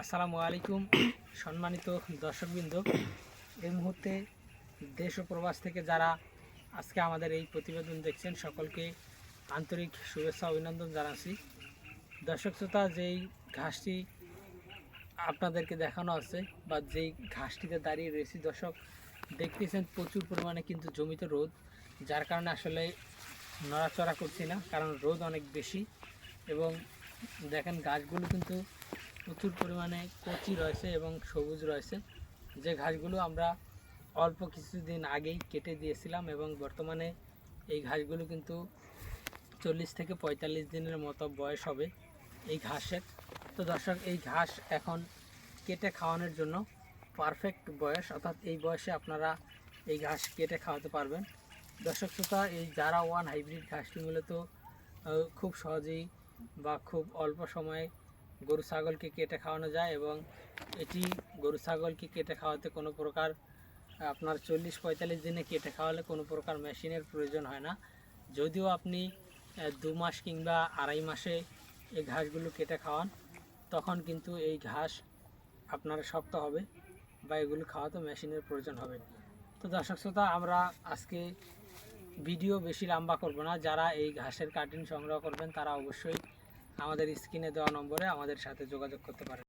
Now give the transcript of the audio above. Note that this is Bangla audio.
আসসালামু আলাইকুম, সম্মানিত দর্শকবৃন্দ। এই মুহূর্তে দেশ ও প্রবাস থেকে যারা আজকে আমাদের এই প্রতিবেদন দেখছেন, সকলকে আন্তরিক শুভেচ্ছা, অভিনন্দন জানাচ্ছি। দর্শক শ্রোতা, যেই ঘাসটি আপনাদেরকে দেখানো আছে বা যেই ঘাসটিতে দাঁড়িয়ে রয়েছি, দর্শক দেখতেছেন প্রচুর পরিমাণে কিন্তু জমিতে রোদ, যার কারণে আসলে নড়াচড়া করছি না, কারণ রোদ অনেক বেশি। এবং দেখেন, গাছগুলো কিন্তু প্রচুর পরিমাণে কচি রয়েছে এবং সবুজ রয়েছে। যে ঘাসগুলো আমরা অল্প কিছুদিন আগেই কেটে দিয়েছিলাম এবং বর্তমানে এই ঘাসগুলো কিন্তু চল্লিশ থেকে পঁয়তাল্লিশ দিনের মতো বয়স হবে এই ঘাসের। তো দর্শক, এই ঘাস এখন কেটে খাওয়ানোর জন্য পারফেক্ট বয়স, অর্থাৎ এই বয়সে আপনারা এই ঘাস কেটে খাওয়াতে পারবেন। দর্শক শ্রোতা, এই যারা ওয়ান হাইব্রিড ঘাসটি মূলত খুব সহজেই বা খুব অল্প সময়ে গরু, ছাগলকে কেটে খাওয়ানো যায় এবং এটি গরু, ছাগলকে কেটে খাওয়াতে কোনো প্রকার, আপনার চল্লিশ পঁয়তাল্লিশ দিনে কেটে খাওয়ালে কোনো প্রকার মেশিনের প্রয়োজন হয় না। যদিও আপনি দু মাস কিংবা আড়াই মাসে এই ঘাসগুলো কেটে খাওয়ান, তখন কিন্তু এই ঘাস আপনার শক্ত হবে বা এগুলো খাওয়াতে মেশিনের প্রয়োজন হবে। তো দর্শক শ্রোতা, আমরা আজকে ভিডিও বেশি লম্বা করব না। যারা এই ঘাসের কাটিং সংগ্রহ করবেন, তারা অবশ্যই আমাদের স্ক্রিনে দেওয়া নম্বরে আমাদের সাথে যোগাযোগ করতে পারেন।